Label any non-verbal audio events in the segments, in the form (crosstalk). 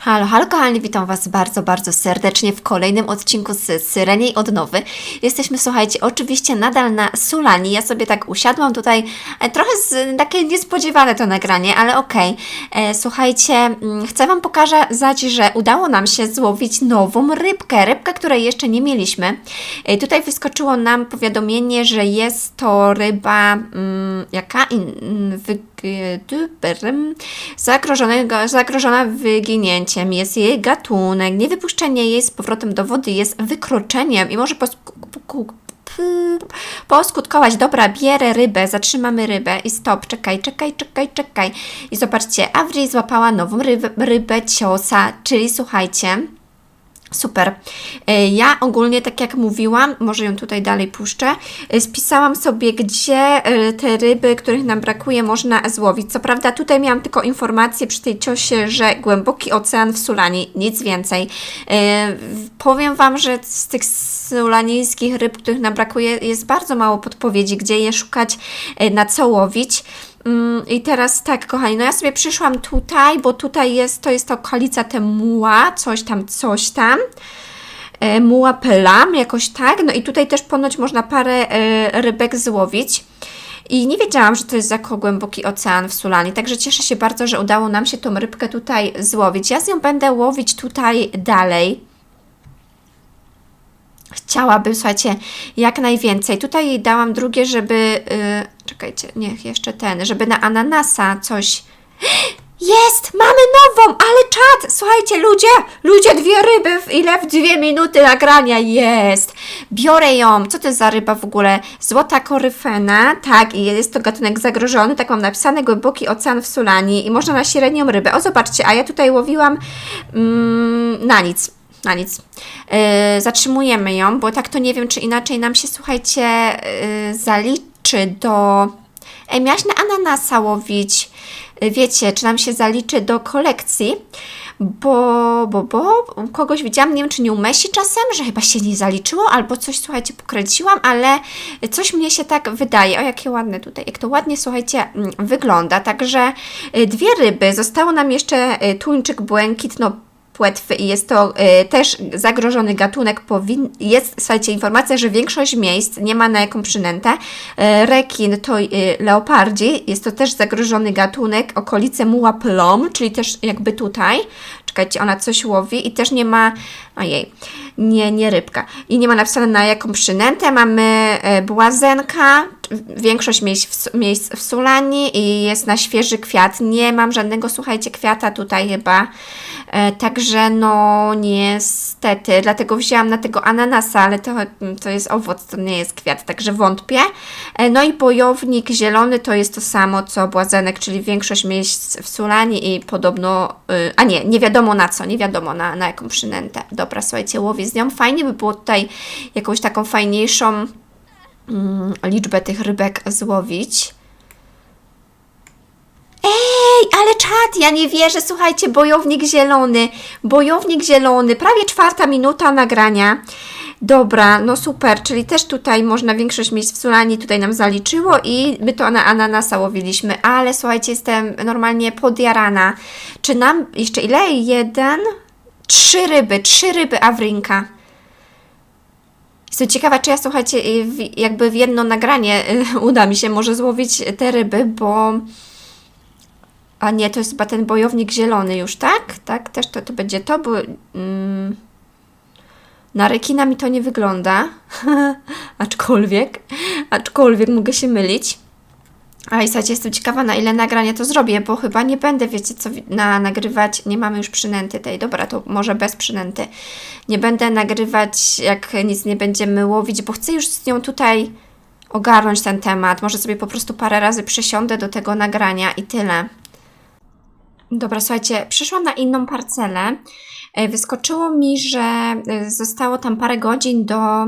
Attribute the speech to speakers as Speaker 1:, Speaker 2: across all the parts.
Speaker 1: Halo, halo kochani, witam Was bardzo, bardzo serdecznie w kolejnym odcinku z Syreniej Odnowy. Jesteśmy, słuchajcie, oczywiście nadal na Sulani. Ja sobie tak usiadłam tutaj, e, trochę z, takie niespodziewane to nagranie, ale okej. E, Słuchajcie, mm, chcę Wam pokazać, że udało nam się złowić nową rybkę, rybkę, której jeszcze nie mieliśmy. E, Tutaj wyskoczyło nam powiadomienie, że jest to ryba, mm, jaka? In, wy, Dybrym. zagrożonego, zagrożona wyginięciem jest jej gatunek. Niewypuszczenie jej z powrotem do wody jest wykroczeniem i może poskutkować. Dobra, bierę rybę, zatrzymamy rybę i stop, czekaj, czekaj, czekaj, czekaj. I zobaczcie, Avri złapała nową rybę, rybę ciosa, czyli słuchajcie, Super. E, Ja ogólnie, tak jak mówiłam, może ją tutaj dalej puszczę, e, spisałam sobie, gdzie e, te ryby, których nam brakuje, można złowić. Co prawda, tutaj miałam tylko informację przy tej ciosie, że głęboki ocean w Sulani, nic więcej. Powiem Wam, że z tych sulaniejskich ryb, których nam brakuje, jest bardzo mało podpowiedzi, gdzie je szukać, na co łowić. Mm, I teraz tak, kochani, no ja sobie przyszłam tutaj, bo tutaj jest, to jest okolica Temuła, coś tam, coś tam. E, Muła Pelam, jakoś tak. No i tutaj też ponoć można parę e, rybek złowić. I nie wiedziałam, że to jest za głęboki ocean w Sulani, także cieszę się bardzo, że udało nam się tą rybkę tutaj złowić. Ja z nią będę łowić tutaj dalej. Chciałabym, słuchajcie, jak najwięcej. Tutaj dałam drugie, żeby. Yy, czekajcie, niech jeszcze ten, żeby na ananasa coś. (gasps) Jest! Mamy nową! Ale czad! Słuchajcie, ludzie! Ludzie, dwie ryby! W ile? W dwie minuty nagrania jest! Biorę ją. Co to jest za ryba w ogóle? Złota koryfena. Tak, i jest to gatunek zagrożony. Tak mam napisane, głęboki ocean w Sulani. I można na średnią rybę. O, zobaczcie, a ja tutaj łowiłam mm, na nic. Na nic. Yy, zatrzymujemy ją, bo tak to nie wiem, czy inaczej nam się, słuchajcie, yy, zaliczy do... Ej, miałaś na ananasa łowić. Yy, Wiecie, czy nam się zaliczy do kolekcji, bo, bo, bo kogoś widziałam, nie wiem, czy nie u Messi czasem, że chyba się nie zaliczyło, albo coś, słuchajcie, pokręciłam, ale coś mnie się tak wydaje. O, jakie ładne tutaj, jak to ładnie, słuchajcie, mm, wygląda. Także dwie ryby, zostało nam jeszcze tuńczyk błękitno płetwy i jest to y, też zagrożony gatunek. Powin... Jest, słuchajcie, informacja, że większość miejsc nie ma na jaką przynętę. Y, rekin to y, leopardzi, jest to też zagrożony gatunek. Okolice muła plom, czyli też jakby tutaj. Czekajcie, ona coś łowi i też nie ma, ojej, nie, nie rybka. I nie ma napisane na jaką przynętę. Mamy y, błazenka, większość miejsc w, miejsc w Sulani i jest na świeży kwiat. Nie mam żadnego, słuchajcie, kwiata tutaj chyba. E, także no niestety, dlatego wzięłam na tego ananasa, ale to, to jest owoc, to nie jest kwiat, także wątpię. E, no i bojownik zielony to jest to samo co błazenek, czyli większość miejsc w Sulani i podobno, y, a nie, nie wiadomo na co, nie wiadomo na, na jaką przynętę. Dobra, słuchajcie, łowię z nią. Fajnie by było tutaj jakąś taką fajniejszą liczbę tych rybek złowić. Ej, ale czad, ja nie wierzę, słuchajcie, bojownik zielony, bojownik zielony, prawie czwarta minuta nagrania. Dobra, no super, czyli też tutaj można większość miejsc w Sulani tutaj nam zaliczyło i my to na ananasa łowiliśmy, ale słuchajcie, jestem normalnie podjarana. Czy nam jeszcze ile? Jeden? Trzy ryby, trzy ryby Awrinka. Jestem ciekawa, czy ja, słuchajcie, jakby w jedno nagranie (laughs) uda mi się może złowić te ryby, bo... A nie, to jest chyba ten bojownik zielony już, tak? Tak, też to, to będzie to, bo... Mm, na rekina mi to nie wygląda. (laughs) aczkolwiek, aczkolwiek mogę się mylić. A i słuchajcie, jestem ciekawa, na ile nagrania to zrobię, bo chyba nie będę, wiecie co, na, nagrywać, nie mamy już przynęty tej, dobra, to może bez przynęty. Nie będę nagrywać, jak nic nie będziemy łowić, bo chcę już z nią tutaj ogarnąć ten temat. Może sobie po prostu parę razy przesiądę do tego nagrania i tyle. Dobra, słuchajcie, przyszłam na inną parcelę. E, Wyskoczyło mi, że e, zostało tam parę godzin do,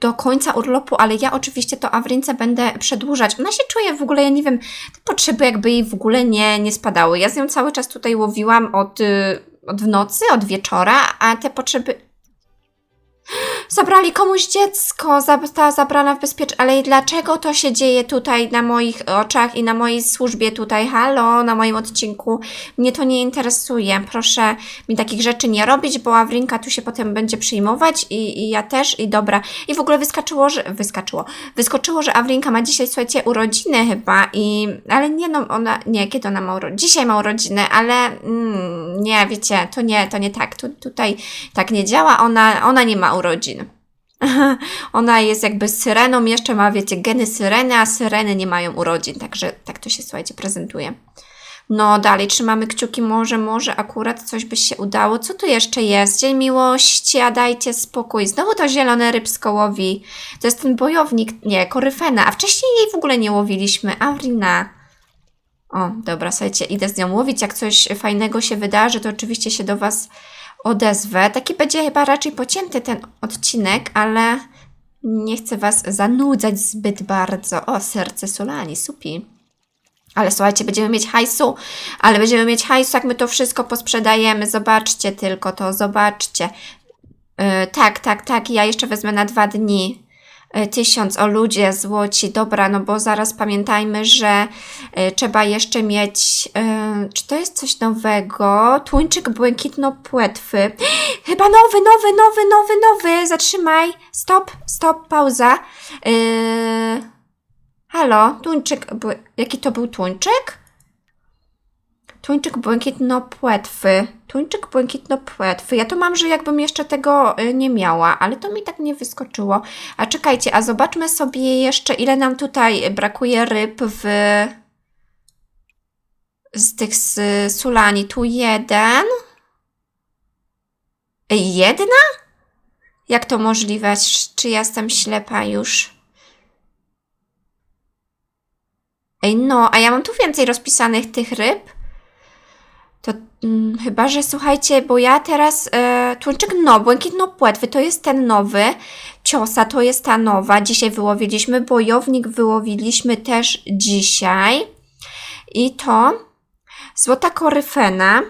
Speaker 1: do końca urlopu, ale ja oczywiście to Awrynce będę przedłużać. Ona się czuje w ogóle, ja nie wiem, te potrzeby jakby jej w ogóle nie, nie spadały. Ja z nią cały czas tutaj łowiłam od, y, od w nocy, od wieczora, a te potrzeby... Zabrali komuś dziecko, została zabrana w bezpieczeństwie. Ale dlaczego to się dzieje tutaj na moich oczach i na mojej służbie tutaj? Halo, na moim odcinku. Mnie to nie interesuje. Proszę mi takich rzeczy nie robić, bo Awrinka tu się potem będzie przyjmować i, i ja też. I dobra. I w ogóle wyskoczyło, że... Wyskoczyło. Wyskoczyło, że Awrinka ma dzisiaj, słuchajcie, urodziny chyba i... Ale nie no, ona... Nie, kiedy ona ma urodziny? Dzisiaj ma urodziny, ale... Mm, nie, wiecie, to nie, to nie tak. Tu, tutaj tak nie działa. Ona, ona nie ma urodzin. (laughs) Ona jest jakby syreną, jeszcze ma, wiecie, geny syreny, a syreny nie mają urodzin, także tak to się, słuchajcie, prezentuje. No dalej, trzymamy kciuki, może, może akurat coś by się udało. Co tu jeszcze jest? Dzień miłości, a dajcie spokój. Znowu to zielone rybsko łowi. To jest ten bojownik, nie, koryfena, a wcześniej jej w ogóle nie łowiliśmy. Avrina. O, dobra, słuchajcie, idę z nią łowić. Jak coś fajnego się wydarzy, to oczywiście się do Was odezwę. Taki będzie chyba raczej pocięty ten odcinek, ale nie chcę Was zanudzać zbyt bardzo. O, serce Solani, supi. Ale słuchajcie, będziemy mieć hajsu, ale będziemy mieć hajsu, jak my to wszystko posprzedajemy. Zobaczcie tylko to, zobaczcie. Yy, tak, tak, tak, ja jeszcze wezmę na dwa dni. Yy, Tysiąc, o ludzie, złoci, dobra, no bo zaraz pamiętajmy, że yy, trzeba jeszcze mieć, yy, czy to jest coś nowego? Tuńczyk błękitno-płetwy. (gasps) Chyba nowy, nowy, nowy, nowy, nowy, zatrzymaj, stop, stop, pauza. Halo, tuńczyk, jaki to był tuńczyk? Tuńczyk błękitno-płetwy. Tuńczyk błękitno-płetwy. Ja to mam, że jakbym jeszcze tego y, nie miała, ale to mi tak nie wyskoczyło. A czekajcie, a zobaczmy sobie jeszcze, ile nam tutaj brakuje ryb w... z tych z sulani. Tu jeden. Jedna? Jak to możliwe? Czy ja jestem ślepa już? Ej, no, a ja mam tu więcej rozpisanych tych ryb. To mm, chyba, że słuchajcie, bo ja teraz e, tuńczyk, no, błękitno płetwy, to jest ten nowy. Ciosa to jest ta nowa. Dzisiaj wyłowiliśmy. Bojownik wyłowiliśmy też dzisiaj. I to złota koryfena.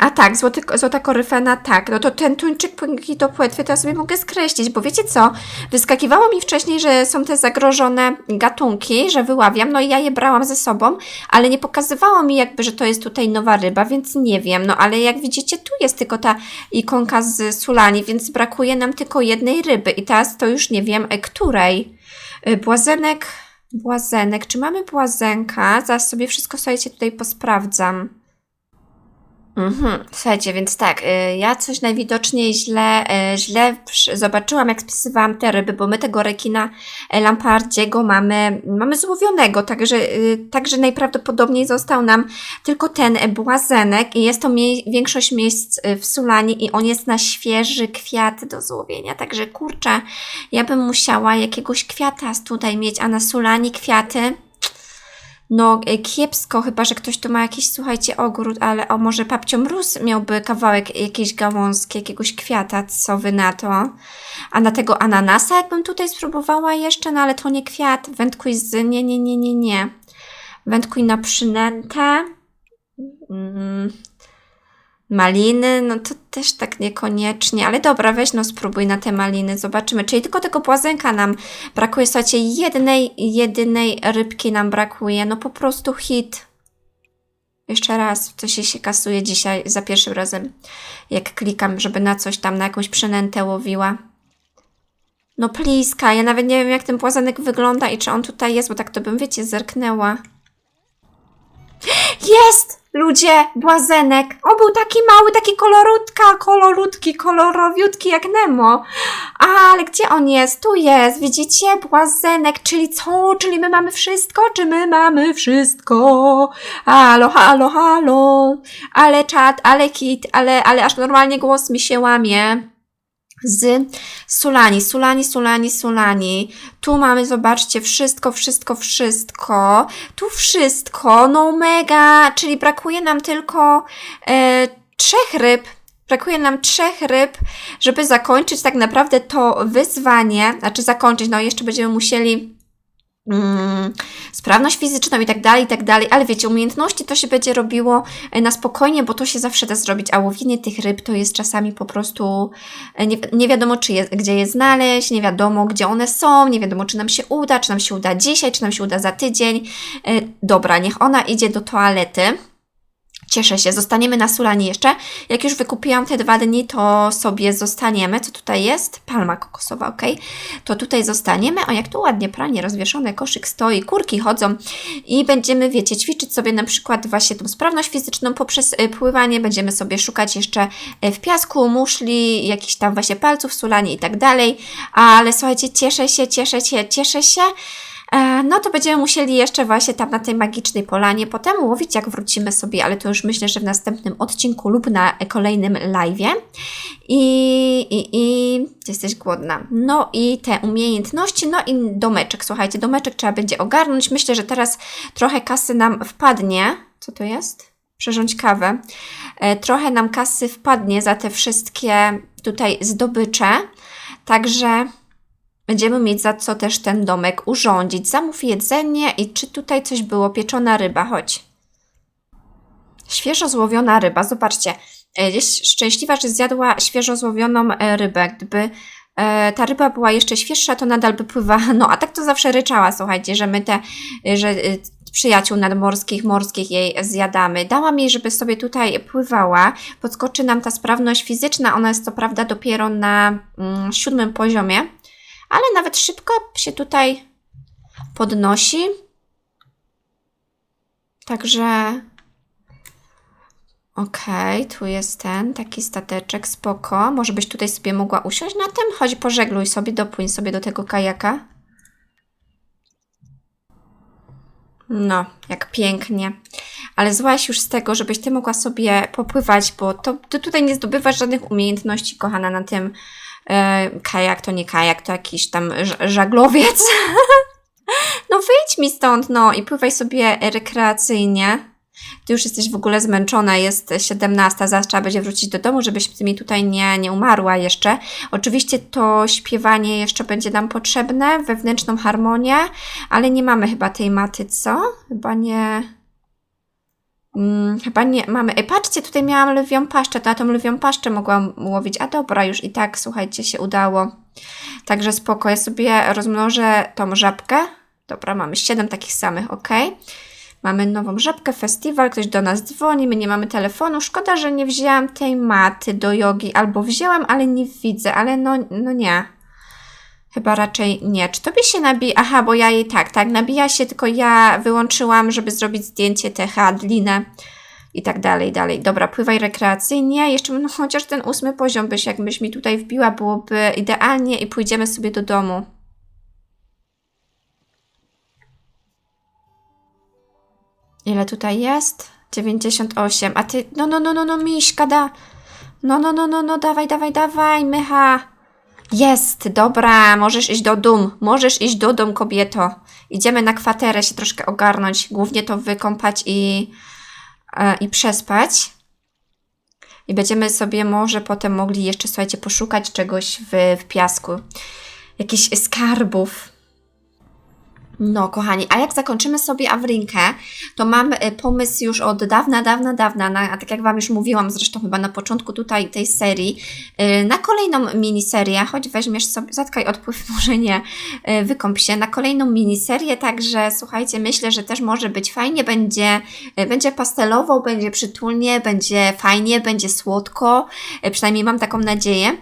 Speaker 1: A tak, złoty, złota koryfena, tak. No to ten tuńczyk to płetwy to ja sobie mogę skreślić, bo wiecie co? Wyskakiwało mi wcześniej, że są te zagrożone gatunki, że wyławiam, no i ja je brałam ze sobą, ale nie pokazywało mi jakby, że to jest tutaj nowa ryba, więc nie wiem. No ale jak widzicie, tu jest tylko ta ikonka z sulani, więc brakuje nam tylko jednej ryby i teraz to już nie wiem, e, której. Y, Błazenek, błazenek, czy mamy błazenka? Zaraz sobie wszystko, słuchajcie, tutaj posprawdzam. Mhm. Słuchajcie, więc tak, y, ja coś najwidoczniej źle, y, źle zobaczyłam, jak spisywałam te ryby, bo my tego rekina y, lampardziego mamy, mamy złowionego, także, także najprawdopodobniej został nam tylko ten błazenek i jest to mie- większość miejsc w Sulani i on jest na świeży kwiat do złowienia, także kurczę, ja bym musiała jakiegoś kwiata tutaj mieć, a na Sulani kwiaty no, e, kiepsko, chyba że ktoś tu ma jakiś, słuchajcie, ogród, ale o może papcio mróz miałby kawałek jakiejś gałązki, jakiegoś kwiata, co wy na to? A na tego ananasa, jakbym tutaj spróbowała jeszcze, no ale to nie kwiat, wędkuj z, nie, nie, nie, nie, nie. Wędkuj na przynętę. Mm. Maliny, no to też tak niekoniecznie, ale dobra, weź no spróbuj na te maliny, zobaczymy. Czyli tylko tego błazenka nam brakuje, słuchajcie, jednej, jedynej rybki nam brakuje, no po prostu hit. Jeszcze raz, coś się kasuje dzisiaj za pierwszym razem, jak klikam, żeby na coś tam, na jakąś przynętę łowiła. No pliska, ja nawet nie wiem jak ten błazenek wygląda i czy on tutaj jest, bo tak to bym, wiecie, zerknęła. Jest! Ludzie, błazenek. O, był taki mały, taki kolorutka, kolorutki, kolorowiutki jak Nemo. Ale gdzie on jest? Tu jest, widzicie? Błazenek, czyli co? Czyli my mamy wszystko? Czy my mamy wszystko? Halo, halo, halo. Ale czat, ale kit, ale, ale aż normalnie głos mi się łamie z Sulani, Sulani, Sulani, Sulani. Tu mamy, zobaczcie, wszystko, wszystko, wszystko. Tu wszystko, no mega, czyli brakuje nam tylko e, trzech ryb. Brakuje nam trzech ryb, żeby zakończyć tak naprawdę to wyzwanie, znaczy zakończyć, no jeszcze będziemy musieli sprawność fizyczną i tak dalej, i tak dalej, ale wiecie, umiejętności to się będzie robiło e, na spokojnie, bo to się zawsze da zrobić, a łowienie tych ryb to jest czasami po prostu e, nie, nie wiadomo, czy je, gdzie je znaleźć, nie wiadomo, gdzie one są, nie wiadomo, czy nam się uda, czy nam się uda dzisiaj, czy nam się uda za tydzień. E, dobra, niech ona idzie do toalety. Cieszę się, zostaniemy na Sulanie jeszcze. Jak już wykupiłam te dwa dni, to sobie zostaniemy. Co tutaj jest? Palma kokosowa, ok. To tutaj zostaniemy. A jak tu ładnie pranie rozwieszone, koszyk stoi, kurki chodzą i będziemy, wiecie, ćwiczyć sobie na przykład właśnie tą sprawność fizyczną poprzez y, pływanie. Będziemy sobie szukać jeszcze y, w piasku, muszli, jakichś tam właśnie palców, sulanie i tak dalej. Ale słuchajcie, cieszę się, cieszę się, cieszę się. E, no to będziemy musieli jeszcze właśnie tam na tej magicznej polanie potem łowić, jak wrócimy sobie, ale to już myślę, że w następnym odcinku lub na kolejnym live'ie. I, i, I jesteś głodna. No i te umiejętności, no i domeczek. Słuchajcie, domeczek trzeba będzie ogarnąć. Myślę, że teraz trochę kasy nam wpadnie. Co to jest? Przerządź kawę. E, trochę nam kasy wpadnie za te wszystkie tutaj zdobycze. Także Będziemy mieć za co też ten domek urządzić. Zamów jedzenie i czy tutaj coś było? Pieczona ryba, chodź. Świeżo złowiona ryba, zobaczcie. E, jest szczęśliwa, że zjadła świeżo złowioną e, rybę. Gdyby e, ta ryba była jeszcze świeższa, to nadal by pływała. (laughs) No, a tak to zawsze ryczała, słuchajcie, że my te, że przyjaciół nadmorskich, morskich jej zjadamy. Dałam jej, żeby sobie tutaj pływała. Podskoczy nam ta sprawność fizyczna. Ona jest co prawda dopiero na mm, siódmym poziomie ale nawet szybko się tutaj podnosi. Także okej, okay, tu jest ten taki stateczek, spoko. Może byś tutaj sobie mogła usiąść na tym? Chodź, pożegluj sobie, dopłyń sobie do tego kajaka. No, jak pięknie. Ale złaś już z tego, żebyś ty mogła sobie popływać, bo to, ty tutaj nie zdobywasz żadnych umiejętności, kochana, na tym kajak to nie kajak, to jakiś tam żaglowiec. (laughs) no wyjdź mi stąd, no i pływaj sobie rekreacyjnie. Ty już jesteś w ogóle zmęczona, jest 17, zaraz trzeba będzie wrócić do domu, żebyś mi tutaj nie, nie umarła jeszcze. Oczywiście to śpiewanie jeszcze będzie nam potrzebne, wewnętrzną harmonię, ale nie mamy chyba tej maty, co? Chyba nie... Hmm, chyba nie mamy. Ej, patrzcie, tutaj miałam lwią paszczę, to na tą lwią paszczę mogłam łowić. A dobra, już i tak, słuchajcie, się udało. Także spoko, ja sobie rozmnożę tą żabkę. Dobra, mamy 7 takich samych, ok. Mamy nową żabkę, festiwal, ktoś do nas dzwoni, my nie mamy telefonu. Szkoda, że nie wzięłam tej maty do jogi, albo wzięłam, ale nie widzę, ale no, no nie. Chyba raczej nie. Czy tobie się nabija? Aha, bo ja jej tak, tak, nabija się, tylko ja wyłączyłam, żeby zrobić zdjęcie TH Adlinę i tak dalej, dalej. Dobra, pływaj rekreacyjnie. Jeszcze no, chociaż ten ósmy poziom byś, jakbyś mi tutaj wbiła, byłoby idealnie i pójdziemy sobie do domu. Ile tutaj jest? 98. A ty, no, no, no, no, no, miśka, da. No, no, no, no, no, dawaj, dawaj, dawaj, mycha. Jest, dobra, możesz iść do dum, możesz iść do dum, kobieto. Idziemy na kwaterę się troszkę ogarnąć, głównie to wykąpać i, e, i przespać. I będziemy sobie może potem mogli jeszcze, słuchajcie, poszukać czegoś w, w piasku. Jakichś skarbów. No, kochani, a jak zakończymy sobie Awrinkę, to mam e, pomysł już od dawna, dawna, dawna, na, a tak jak Wam już mówiłam zresztą chyba na początku tutaj tej serii, e, na kolejną miniserię, choć weźmiesz sobie, zatkaj odpływ, (laughs) może nie, e, wykąp się, na kolejną miniserię, także słuchajcie, myślę, że też może być fajnie, będzie, będzie pastelowo, będzie przytulnie, będzie fajnie, będzie słodko, przynajmniej mam taką nadzieję.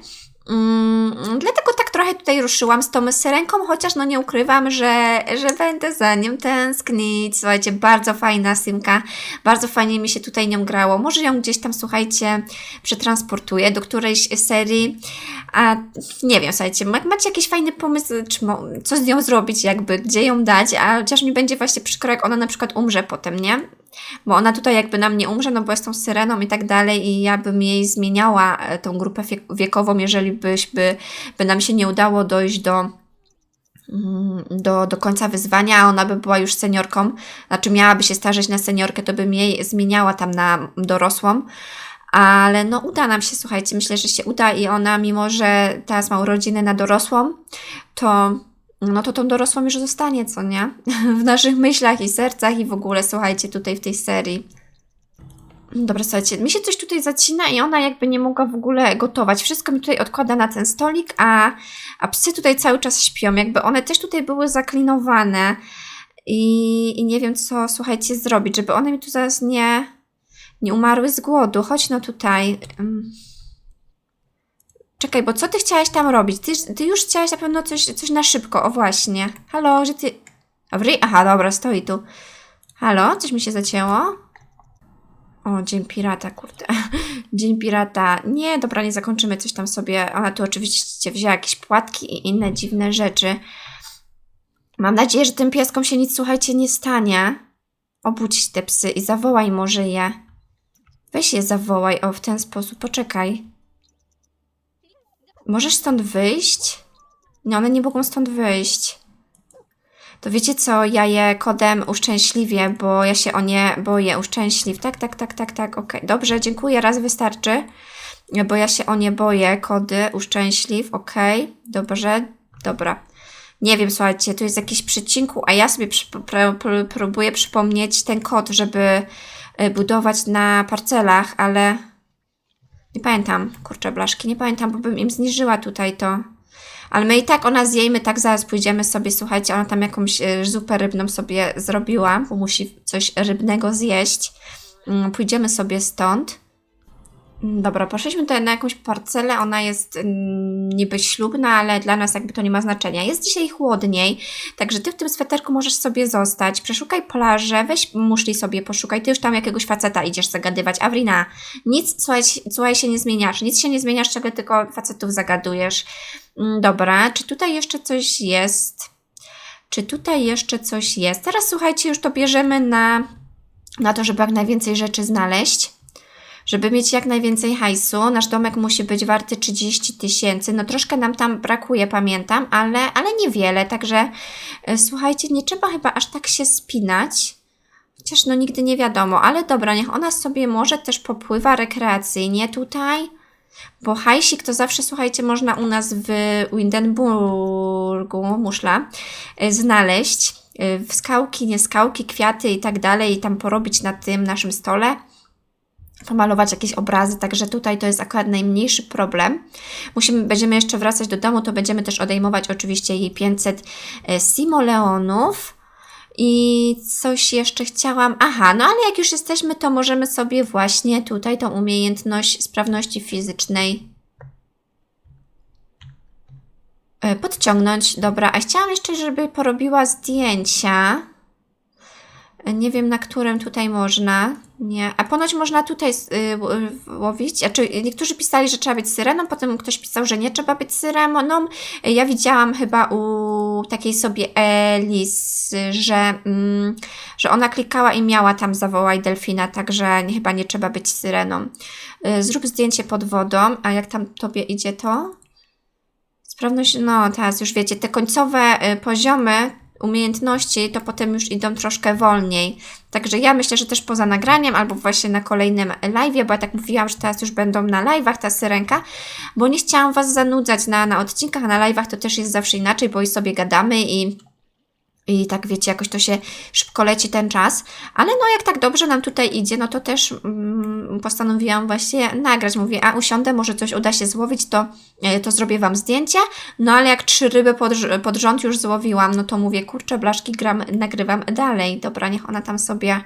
Speaker 1: Mm, dlatego trochę tutaj ruszyłam z tą syrenką, chociaż no nie ukrywam, że, że będę za nią tęsknić. Słuchajcie, bardzo fajna simka, bardzo fajnie mi się tutaj nią grało. Może ją gdzieś tam, słuchajcie, przetransportuję do którejś serii, a nie wiem, słuchajcie, macie jakiś fajny pomysł, czy co z nią zrobić jakby, gdzie ją dać, a chociaż mi będzie właśnie przykro, jak ona na przykład umrze potem, nie? Bo ona tutaj jakby nam nie umrze, no bo jest tą syreną i tak dalej i ja bym jej zmieniała e, tą grupę wiekową, jeżeli byśmy, by nam się nie udało dojść do mm, do, do końca wyzwania, a ona by była już seniorką, znaczy miałaby się starzeć na seniorkę, to bym jej zmieniała tam na dorosłą, ale no uda nam się, słuchajcie, myślę, że się uda i ona, mimo że teraz ma urodziny na dorosłą, to no to tą dorosłą już zostanie, co nie? (laughs) W naszych myślach i sercach i w ogóle, słuchajcie, tutaj w tej serii. Dobra, słuchajcie, mi się coś tutaj zacina i ona jakby nie mogła w ogóle gotować. Wszystko mi tutaj odkłada na ten stolik, a, a psy tutaj cały czas śpią. Jakby one też tutaj były zaklinowane i, i nie wiem co, słuchajcie, zrobić, żeby one mi tu zaraz nie, nie umarły z głodu. Chodź no tutaj. Ym. Czekaj, bo co ty chciałaś tam robić? Ty, ty już chciałaś na pewno coś, coś na szybko, o właśnie. Halo, że ty... Aha, dobra, stoi tu. Halo, coś mi się zacięło? O, Dzień Pirata, kurde. (laughs) Dzień Pirata. Nie, dobra, nie zakończymy coś tam sobie. Ona tu oczywiście wzięła jakieś płatki i inne dziwne rzeczy. Mam nadzieję, że tym pieskom się nic, słuchajcie, nie stanie. Obudź te psy i zawołaj może je. Weź je zawołaj, o, w ten sposób. Poczekaj. Możesz stąd wyjść? Nie, one nie mogą stąd wyjść. To wiecie co, ja je kodem uszczęśliwię, bo ja się o nie boję. Uszczęśliw. Tak, tak, tak, tak, tak, okej. Dobrze, dziękuję, raz wystarczy. Bo ja się o nie boję. Kody uszczęśliw, okej. Dobrze, dobra. Nie wiem, słuchajcie, tu jest jakiś przecinku, a ja sobie przy, pró- pró- próbuję przypomnieć ten kod, żeby y, budować na parcelach, ale nie pamiętam, kurczę blaszki, nie pamiętam, bo bym im zniżyła tutaj to. Ale my i tak ona zje i my tak zaraz pójdziemy sobie, słuchajcie, ona tam jakąś e, zupę rybną sobie zrobiła, bo musi coś rybnego zjeść. Mm, Pójdziemy sobie stąd. Dobra, poszliśmy tutaj na jakąś parcelę, ona jest mm, niby ślubna, ale dla nas jakby to nie ma znaczenia. Jest dzisiaj chłodniej, także ty w tym sweterku możesz sobie zostać. Przeszukaj plażę, weź muszli sobie poszukaj, ty już tam jakiegoś faceta idziesz zagadywać. Awrina, nic, słuchaj, słuchaj się nie zmieniasz, nic się nie zmieniasz, czego tylko facetów zagadujesz. Mm, Dobra, czy tutaj jeszcze coś jest? Czy tutaj jeszcze coś jest? Teraz słuchajcie, już to bierzemy na, na to, żeby jak najwięcej rzeczy znaleźć. Żeby mieć jak najwięcej hajsu, nasz domek musi być warty 30 tysięcy. No troszkę nam tam brakuje, pamiętam, ale, ale niewiele, także e, słuchajcie, nie trzeba chyba aż tak się spinać. Chociaż no nigdy nie wiadomo, ale dobra, niech ona sobie może też popływa rekreacyjnie tutaj. Bo hajsik to zawsze, słuchajcie, można u nas w Windenburgu, muszla, y, znaleźć. y, W skałki, nie skałki, kwiaty i tak dalej, i tam porobić na tym naszym stole. Pomalować jakieś obrazy, także tutaj to jest akurat najmniejszy problem. Musimy, będziemy jeszcze wracać do domu, to będziemy też odejmować oczywiście jej 500 e, simoleonów. I coś jeszcze chciałam. Aha, no ale jak już jesteśmy, to możemy sobie właśnie tutaj tą umiejętność sprawności fizycznej e, podciągnąć. Dobra, a chciałam jeszcze, żeby porobiła zdjęcia. E, Nie wiem, na którym tutaj można. Nie. A ponoć można tutaj y, łowić. Znaczy, niektórzy pisali, że trzeba być syreną, potem ktoś pisał, że nie trzeba być syreną. Ja widziałam chyba u takiej sobie Elis, że, mm, że ona klikała i miała tam zawołaj delfina, także chyba nie trzeba być syreną. Y, Zrób zdjęcie pod wodą, a jak tam tobie idzie to? Sprawność, no teraz już wiecie, te końcowe y, poziomy umiejętności to potem już idą troszkę wolniej. Także ja myślę, że też poza nagraniem albo właśnie na kolejnym live, bo ja tak mówiłam, że teraz już będą na live'ach ta syrenka, bo nie chciałam Was zanudzać na, na odcinkach, na live'ach to też jest zawsze inaczej, bo i sobie gadamy i i tak wiecie, jakoś to się szybko leci ten czas. Ale no jak tak dobrze nam tutaj idzie, no to też mm, postanowiłam właśnie nagrać. Mówię, a usiądę, może coś uda się złowić, to, e, to zrobię Wam zdjęcie. No ale jak trzy ryby pod, pod rząd już złowiłam, no to mówię, kurczę, blaszki gram, nagrywam dalej. Dobra, niech ona tam sobie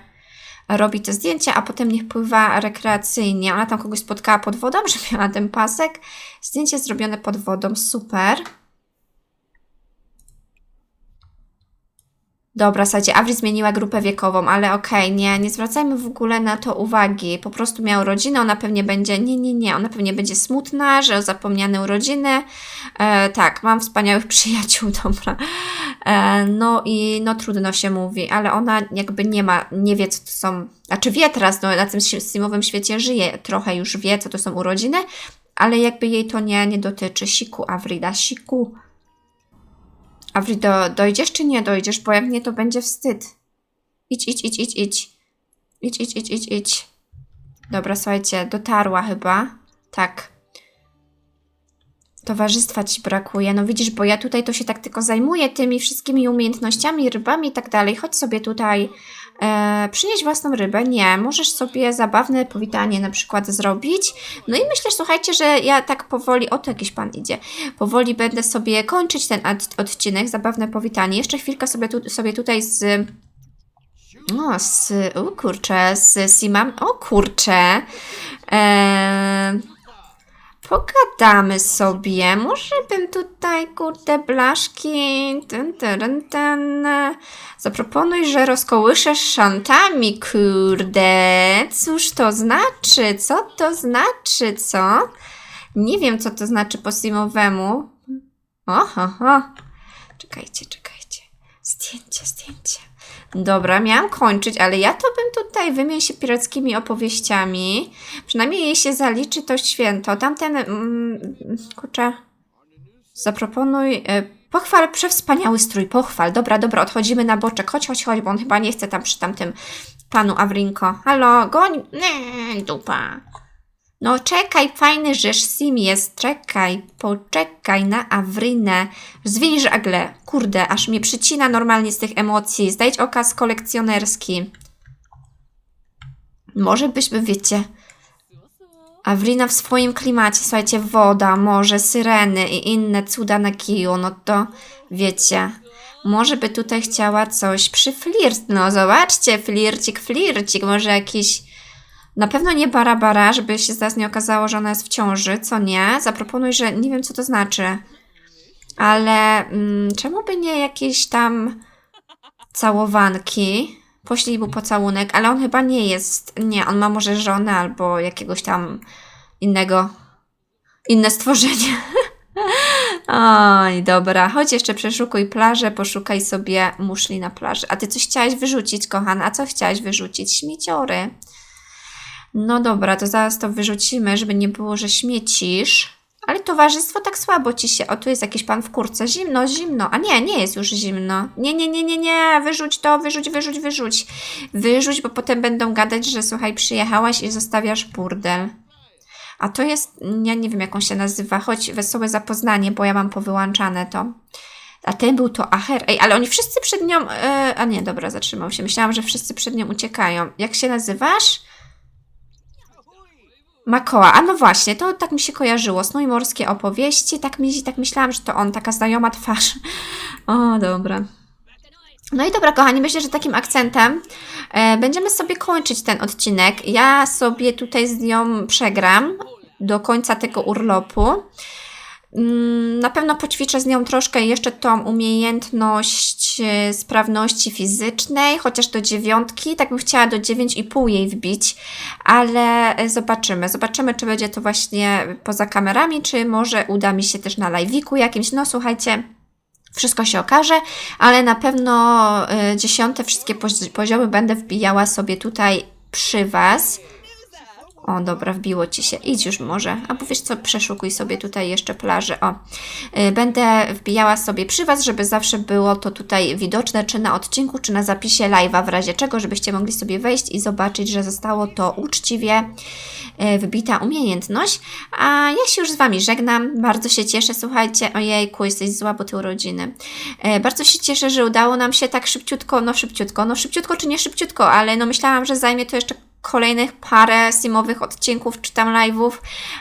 Speaker 1: robi te zdjęcia, a potem niech pływa rekreacyjnie. Ona tam kogoś spotkała pod wodą, (laughs) że miała ten pasek. Zdjęcie zrobione pod wodą, super. Dobra, słuchajcie, Avri zmieniła grupę wiekową, ale okej, nie, nie zwracajmy w ogóle na to uwagi. Po prostu miała rodzinę, ona pewnie będzie, nie, nie, nie, ona pewnie będzie smutna, że zapomniane urodziny. E, tak, mam wspaniałych (laughs) przyjaciół, dobra. E, no i no trudno się mówi, ale ona jakby nie ma, nie wie, co to są, znaczy wie teraz, no na tym streamowym świecie żyje, trochę już wie, co to są urodziny, ale jakby jej to nie, nie dotyczy. Siku, Avrida, siku. Awri, do, dojdziesz czy nie dojdziesz? Bo jak nie, to będzie wstyd. Idź, idź, idź, idź, idź. Idź, idź, idź, idź, idź. Dobra, słuchajcie, dotarła chyba. Tak. Towarzystwa ci brakuje. No widzisz, bo ja tutaj to się tak tylko zajmuję tymi wszystkimi umiejętnościami, rybami i tak dalej. Chodź sobie tutaj, e, przynieść własną rybę. Nie, możesz sobie zabawne powitanie na przykład zrobić. No i myślę, słuchajcie, że ja tak powoli, o to jakiś pan idzie, powoli będę sobie kończyć ten od, odcinek, zabawne powitanie. Jeszcze chwilkę sobie, tu, sobie tutaj z... O, z, o kurczę, z Simam, o kurczę, Eee, pogadamy sobie. Może bym tutaj, kurde, blaszki. Ten, ten, ten. Zaproponuj, że rozkołyszesz szantami, kurde. Cóż to znaczy? Co to znaczy, co? Nie wiem, co to znaczy po simowemu. Oho, ho. Czekajcie, czekajcie. Zdjęcie, zdjęcie. Dobra, miałam kończyć, ale ja to bym tutaj wymień się pirackimi opowieściami. Przynajmniej jej się zaliczy to święto. Tamten, mm, kurczę, zaproponuj, e, pochwal przewspaniały strój, pochwal. Dobra, dobra, odchodzimy na boczek. Chodź, chodź, chodź, bo on chyba nie chce tam przy tamtym panu Awrinko. Halo, goń, nie, dupa. No czekaj, fajny rzesz sim jest, czekaj, poczekaj na Awrinę. Zwinij żagle, kurde, aż mnie przycina normalnie z tych emocji. Znajdź okaz kolekcjonerski. Może byśmy, wiecie, Awrina w swoim klimacie, słuchajcie, woda, morze, syreny i inne cuda na kiju, no to wiecie, może by tutaj chciała coś przy flirt, no zobaczcie, flircik, flircik, może jakiś na pewno nie bara bara, żeby się zaraz nie okazało, że ona jest w ciąży, co nie? Zaproponuj, że nie wiem, co to znaczy. Ale mm, czemu by nie jakieś tam całowanki? Poślij mu pocałunek, ale on chyba nie jest. Nie, on ma może żonę albo jakiegoś tam innego. inne stworzenie. (laughs) Oj, dobra. Chodź jeszcze przeszukuj plażę, poszukaj sobie muszli na plaży. A ty coś chciałaś wyrzucić, kochana? A co chciałaś wyrzucić? Śmieciory. No dobra, to zaraz to wyrzucimy, żeby nie było, że śmiecisz. Ale towarzystwo tak słabo ci się. O, tu jest jakiś pan w kurce. Zimno, zimno. A nie, nie jest już zimno. Nie, nie, nie, nie, nie. Wyrzuć to, wyrzuć, wyrzuć, wyrzuć. Wyrzuć, bo potem będą gadać, że słuchaj, przyjechałaś i zostawiasz burdel. A to jest, ja nie wiem jak on się nazywa, choć wesołe zapoznanie, bo ja mam powyłączane to. A ten był to Aher. Ej, ale oni wszyscy przed nią. E, a nie, dobra, zatrzymał się. Myślałam, że wszyscy przed nią uciekają. Jak się nazywasz? Makoła, a no właśnie, to tak mi się kojarzyło. Snój morskie opowieści, tak, mi, tak myślałam, że to on, taka znajoma twarz. O, dobra. No i dobra, kochani, myślę, że takim akcentem e, będziemy sobie kończyć ten odcinek. Ja sobie tutaj z nią przegram do końca tego urlopu. Mm, Na pewno poćwiczę z nią troszkę jeszcze tą umiejętność sprawności fizycznej, chociaż do dziewiątki, tak bym chciała do 9,5 jej wbić, ale e, zobaczymy. Zobaczymy, czy będzie to właśnie poza kamerami, czy może uda mi się też na live'iku jakimś. No słuchajcie, wszystko się okaże, ale na pewno y, dziesiąte wszystkie pozi- poziomy będę wbijała sobie tutaj przy Was. O, dobra, wbiło ci się. Idź już może. Albo wiesz co, przeszukuj sobie tutaj jeszcze plażę. O, y, będę wbijała sobie przy Was, żeby zawsze było to tutaj widoczne, czy na odcinku, czy na zapisie live'a, w razie czego, żebyście mogli sobie wejść i zobaczyć, że zostało to uczciwie y, wbita umiejętność. A ja się już z Wami żegnam. Bardzo się cieszę, słuchajcie. Ojejku, jesteś zła, bo Ty urodziny. E, Bardzo się cieszę, że udało nam się tak szybciutko, no szybciutko, no szybciutko czy nie szybciutko, ale no myślałam, że zajmie to jeszcze kolejnych parę simowych odcinków czy tam live'ów,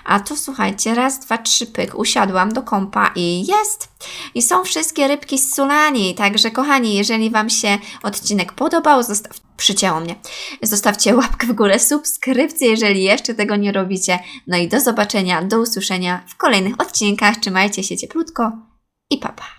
Speaker 1: a tu słuchajcie, raz, dwa, trzy, pyk, usiadłam do kompa i jest! I są wszystkie rybki z Sulani, także kochani, jeżeli Wam się odcinek podobał, zostaw... przycięło mnie, zostawcie łapkę w górę, subskrypcję, jeżeli jeszcze tego nie robicie, no i do zobaczenia, do usłyszenia w kolejnych odcinkach, trzymajcie się cieplutko i papa. Pa.